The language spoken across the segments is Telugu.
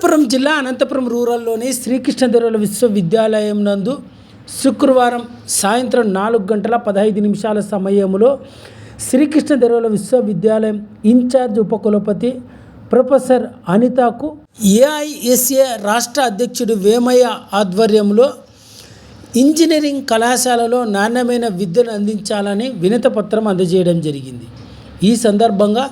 అనంతపురం జిల్లా అనంతపురం రూరల్లోని శ్రీకృష్ణదేవరాయల విశ్వవిద్యాలయం నందు శుక్రవారం సాయంత్రం నాలుగు గంటల పదహైదు నిమిషాల సమయంలో శ్రీకృష్ణదేవరాయల విశ్వవిద్యాలయం ఇన్ఛార్జ్ ఉపకులపతి ప్రొఫెసర్ అనితకు ఏఐఎస్ఏ రాష్ట్ర అధ్యక్షుడు వేమయ్య ఆధ్వర్యంలో ఇంజనీరింగ్ కళాశాలలో నాణ్యమైన విద్యను అందించాలని వినతపత్రం అందజేయడం జరిగింది. ఈ సందర్భంగా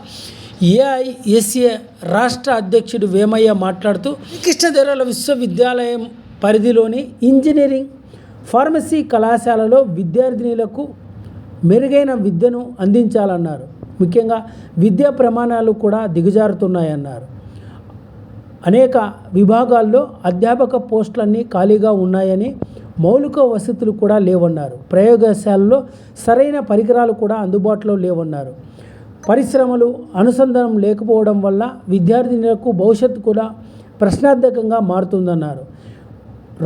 ఏఐఎస్ఏ రాష్ట్ర అధ్యక్షుడు వేమయ్య మాట్లాడుతూ కృష్ణదేవరాయల విశ్వవిద్యాలయం పరిధిలోని ఇంజనీరింగ్ ఫార్మసీ కళాశాలలో విద్యార్థినులకు మెరుగైన విద్యను అందించాలన్నారు. ముఖ్యంగా విద్యా ప్రమాణాలు కూడా దిగజారుతున్నాయన్నారు. అనేక విభాగాల్లో అధ్యాపక పోస్టులన్నీ ఖాళీగా ఉన్నాయని మౌలిక వసతులు కూడా లేవన్నారు. ప్రయోగశాలలో సరైన పరికరాలు కూడా అందుబాటులో లేవన్నారు. పరిశ్రమలు అనుసంధానం లేకపోవడం వల్ల విద్యార్థినులకు భవిష్యత్తు కూడా ప్రశ్నార్థకంగా మారుతుందన్నారు.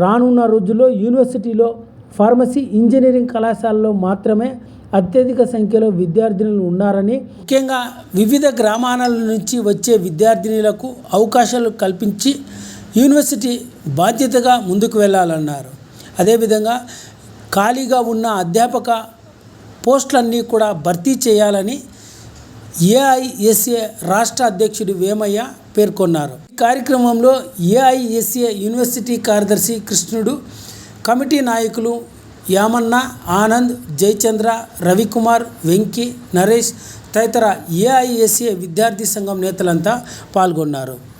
రానున్న రోజుల్లో యూనివర్సిటీలో ఫార్మసీ ఇంజనీరింగ్ కళాశాలలో మాత్రమే అత్యధిక సంఖ్యలో విద్యార్థినులు ఉన్నారని ముఖ్యంగా వివిధ గ్రామాల నుంచి వచ్చే విద్యార్థినులకు అవకాశాలు కల్పించి యూనివర్సిటీ బాధ్యతగా ముందుకు వెళ్ళాలన్నారు. అదేవిధంగా ఖాళీగా ఉన్న అధ్యాపక పోస్టులన్నీ కూడా భర్తీ చేయాలని ఏఐఎస్ఏ రాష్ట్ర అధ్యక్షుడు వేమయ్య పేర్కొన్నారు. ఈ కార్యక్రమంలో ఏఐఎస్ఏ యూనివర్సిటీ కార్యదర్శి కృష్ణుడు కమిటీ నాయకులు యామన్న ఆనంద్ జయచంద్ర రవికుమార్ వెంకీ నరేష్ తదితర ఏఐఎస్ఏ విద్యార్థి సంఘం నేతలంతా పాల్గొన్నారు.